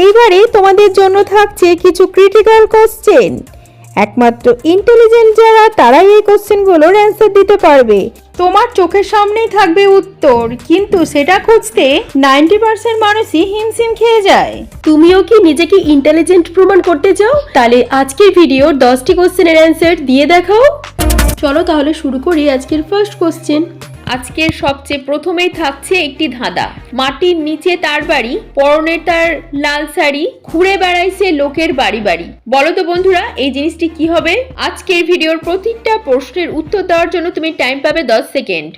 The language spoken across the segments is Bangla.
এইবারে তোমাদের জন্য থাকছে কিছু ক্রিটিক্যাল কোশ্চেন একমাত্র ইন্টেলিজেন্ট যারা, তারাই এই কোশ্চেনগুলোর অ্যান্সার দিতে পারবে। তোমার চোখের সামনেই থাকবে উত্তর, কিন্তু সেটা খুঁজতে নাইনটি পার্সেন্ট মানুষই হিমশিম খেয়ে যায়। তুমিও কি নিজেকে ইন্টেলিজেন্ট প্রমাণ করতে চাও? তাহলে আজকের ভিডিওর দশটি কোশ্চেনের অ্যান্সার দিয়ে দেখাও। চলো তাহলে শুরু করি আজকের ফার্স্ট কোশ্চেন আজকের সবচেয়ে প্রথমেই থাকছে একটি ধাঁধা। মাটির নিচে তার বাড়ি, পরনে তার লাল শাড়ি, ঘুরে বেড়াইছে লোকের বাড়ি বাড়ি। বলো তো বন্ধুরা, এই জিনিসটি কি হবে? আজকের ভিডিওর প্রতিটা প্রশ্নের উত্তর দেওয়ার জন্য তুমি টাইম পাবে দশ সেকেন্ড।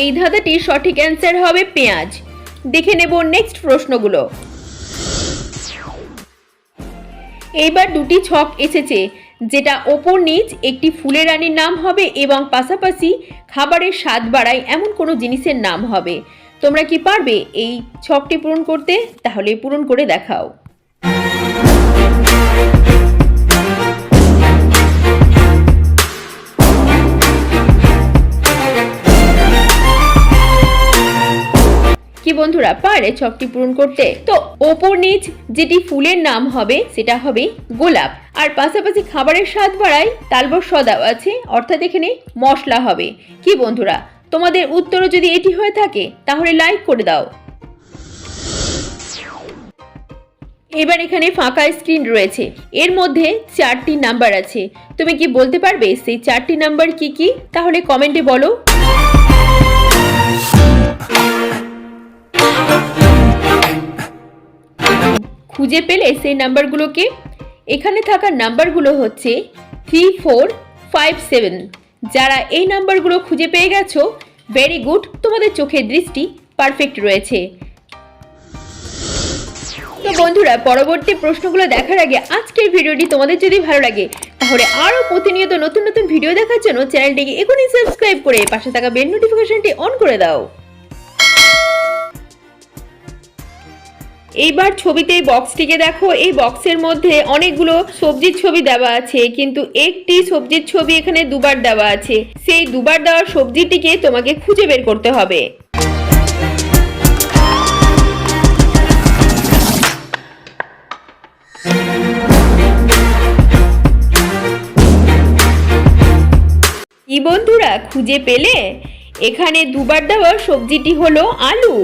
এই ধাঁধাটির সঠিক অ্যান্সার হবে পেঁয়াজ। দেখে নেব নেক্সট প্রশ্নগুলো। এইবার দুটি ছক এসেছে, যেটা ওপর নিচ একটি ফুলের রানীর নাম হবে এবং পাশাপাশি খাবারের স্বাদ বাড়ায় এমন কোনো জিনিসের নাম হবে। তোমরা কি পারবে এই ছকটি পূরণ করতে? তাহলে পূরণ করে দেখাও। কি বন্ধুরা, পারে ছকটি পূরণ করতে। তো ওপর নিচ যেটি ফুলের নাম হবে, সেটা হবে গোলাপ। আর পাশাপাশি খাবারের স্বাদ বাড়ায় তালবর সদাও আছে, অর্থাৎ এখানে মশলা হবে। কি বন্ধুরা, তোমাদের উত্তরও যদি এটি হয়ে থাকে, তাহলে লাইক করে দাও। এবার এখানে ফাঁকা স্ক্রিন রয়েছে। এর মধ্যে চারটি নাম্বার আছে। তুমি কি বলতে পারবে, সেই চারটি নাম্বার কি কি? তাহলে কমেন্টে বলো। খুঁজে পেলে সেই নাম্বারগুলোকে। এখানে থাকা নাম্বারগুলো হচ্ছে থ্রি ফোর ফাইভ সেভেন যারা এই নাম্বারগুলো খুঁজে পেয়ে গেছো ভেরি গুড তোমাদের চোখের দৃষ্টি পারফেক্ট রয়েছে। তো বন্ধুরা, পরবর্তী প্রশ্নগুলো দেখার আগে আজকের ভিডিওটি তোমাদের যদি ভালো লাগে, তাহলে আরও প্রতিনিয়ত নতুন নতুন ভিডিও দেখার জন্য চ্যানেলটিকে এখনই সাবস্ক্রাইব করে পাশে থাকা বেল নোটিফিকেশনটি অন করে দাও। এইবার ছবিতে বক্সটিকে দেখো, এই বক্সের মধ্যে অনেকগুলো সবজির ছবি দেওয়া আছে, কিন্তু একটি সবজির ছবি এখানে দুবার দেওয়া আছে। সেই দুবার দেওয়া সবজিটিকে তোমাকে খুঁজে বের করতে হবে। কি বন্ধুরা, খুঁজে পেলে? এখানে দুবার দেওয়া সবজিটি হলো আলু।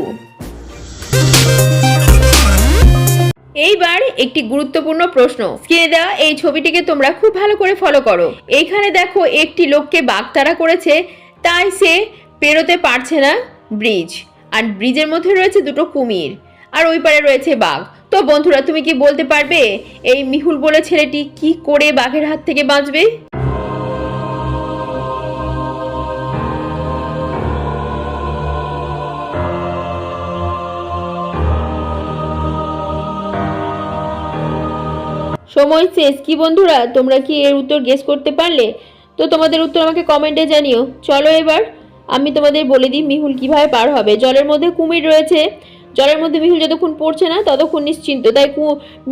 এইবার একটি গুরুত্বপূর্ণ প্রশ্ন। স্ক্রিনে দেওয়া এই ছবিটিকে তোমরা খুব ভালো করে ফলো করো। এইখানে দেখো একটি লোককে বাগতারা করেছে, তাই সে পেরোতে পারছে না ব্রিজ। আর ব্রিজের মধ্যে রয়েছে দুটো কুমির, আর ওই পারে রয়েছে বাঘ। তো বন্ধুরা, তুমি কি বলতে পারবে, এই মিহুল বলে ছেলেটি কি করে বাঘের হাত থেকে বাঁচবে? সময় শেষ। কি বন্ধুরা, তোমরা কি এর উত্তর গেস করতে পারলে? তো তোমাদের উত্তর আমাকে কমেন্টে জানিও। চলো এবার আমি তোমাদের বলে দিই মিহুল কীভাবে পার হবে। জলের মধ্যে কুমির রয়েছে। জলের মধ্যে মিহুল যতক্ষণ পড়ছে না, ততক্ষণ নিশ্চিন্ত। তাই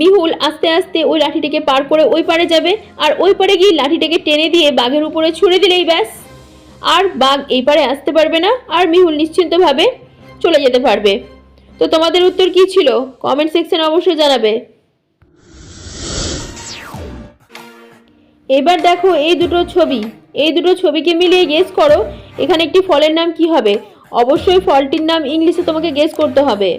মিহুল আস্তে আস্তে ওই লাঠিটিকে পার করে ওই পারে যাবে। আর ওই পারে গিয়ে লাঠিটাকে টেনে দিয়ে বাঘের উপরে ছুঁড়ে দিলেই ব্যাস। আর বাঘ এই পারে আসতে পারবে না, আর মিহুল নিশ্চিন্তভাবে চলে যেতে পারবে। তো তোমাদের উত্তর কি ছিল? কমেন্ট সেকশনে অবশ্যই জানাবে। এবার দেখো এই দুটো ছবি। এই দুটো ছবিকে মিলিয়ে গেস করো, এখানে একটি ফলের নাম কি হবে? অবশ্যই ফলটির নাম ইংলিশে তোমাকে গেস করতে হবে।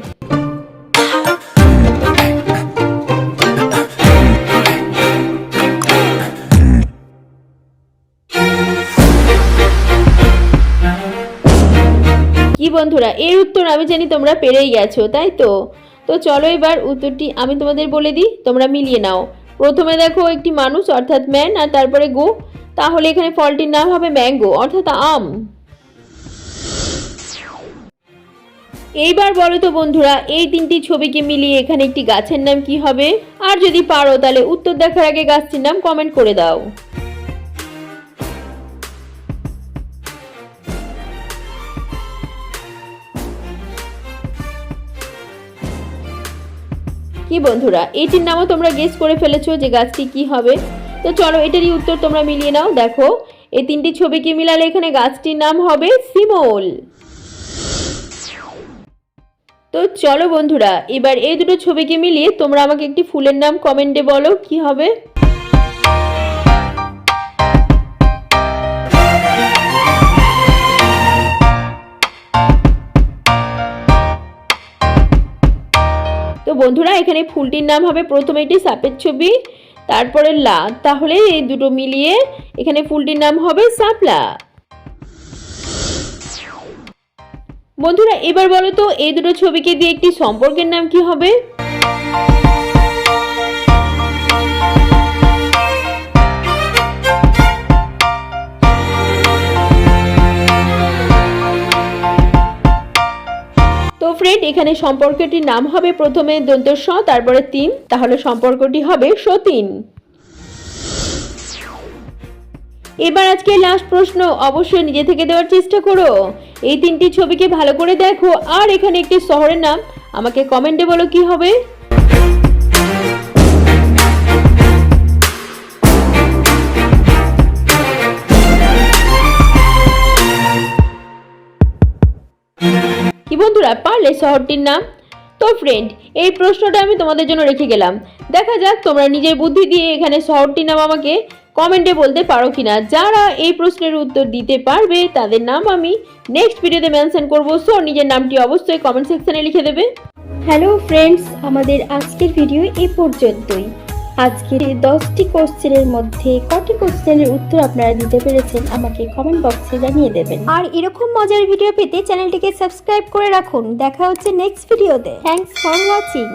কি বন্ধুরা, এর উত্তর আমি জানি তোমরা পেরেই গেছো, তাই তো? তো চলো এবার উত্তরটি আমি তোমাদের বলে দিই, তোমরা মিলিয়ে নাও। প্রথমে দেখো একটি মানুষ, অর্থাৎ ম্যান আর তারপরে গো। তাহলে এখানে ফলটির নাম হবে ম্যাঙ্গো অর্থাৎ আম। এইবার বলো তো বন্ধুরা, এই তিনটি ছবিকে মিলিয়ে এখানে একটি গাছের নাম কি হবে? আর যদি পারো, তাহলে উত্তর দেখার আগে গাছটির নাম কমেন্ট করে দাও। কি বন্ধুরা, এটির নামও তোমরা গেস করে ফেলেছো যে গাছটি কি হবে। তো চলো এটারই উত্তর তোমরা মিলিয়ে নাও। দেখো, এই তিনটি ছবিকে মিলালে? এখানে গাছটির নাম হবে সিমল তো চলো বন্ধুরা, এবার এই দুটো ছবিকে মিলিয়ে তোমরা আমাকে একটি ফুলের নাম কমেন্টে বলো, কি হবে? বন্ধুরা, এখানে ফুলটির নাম হবে প্রথমে একটি সাপের ছবি, তারপরে লা। তাহলে এই দুটো মিলিয়ে এখানে ফুলটির নাম হবে সাপলা। বন্ধুরা, এবার বলো তো, এই দুটো ছবিকে দিয়ে একটি সম্পর্কের নাম কি হবে? তো ফ্রেন্ড এখানে সম্পর্কটির নাম হবে প্রথমে দন্ত স তারপরে তিন, তাহলে সম্পর্কটি হবে সতীন। এবার আজকে লাস্ট প্রশ্ন, অবশ্যই নিজে থেকে দেওয়ার চেষ্টা করো। এই তিনটি ছবিকে ভালো করে দেখো। আর এখানে একটি শহরের নাম, আমাকে কমেন্টে বলো কি হবে। বন্ধুরা, পারলে শহরটির নাম। তো ফ্রেন্ড এই প্রশ্নটা আমি তোমাদের জন্য রেখে গেলাম। দেখা যাক তোমরা নিজের বুদ্ধি দিয়ে এখানে শহরটির নাম আমাকে কমেন্টে বলতে পারো কিনা। যারা এই প্রশ্নের উত্তর দিতে পারবে, তাদের নাম আমি নেক্সট ভিডিওতে মেনশন করব। সো নিজের নামটি অবশ্যই কমেন্ট সেকশনে লিখে দেবে। হ্যালো ফ্রেন্ডস আমাদের আজকের ভিডিও এই পর্যন্তই। আজকের এই দশটি কোশ্চেনের মধ্যে কটি কোশ্চেনের উত্তর আপনারা দিতে পেরেছেন, আমাকে কমেন্ট বক্সে জানিয়ে দেবেন। আর এরকম মজার ভিডিও পেতে চ্যানেলটিকে সাবস্ক্রাইব করে রাখুন। দেখা হচ্ছে নেক্সট ভিডিওতে থ্যাংকস ফর ওয়াচিং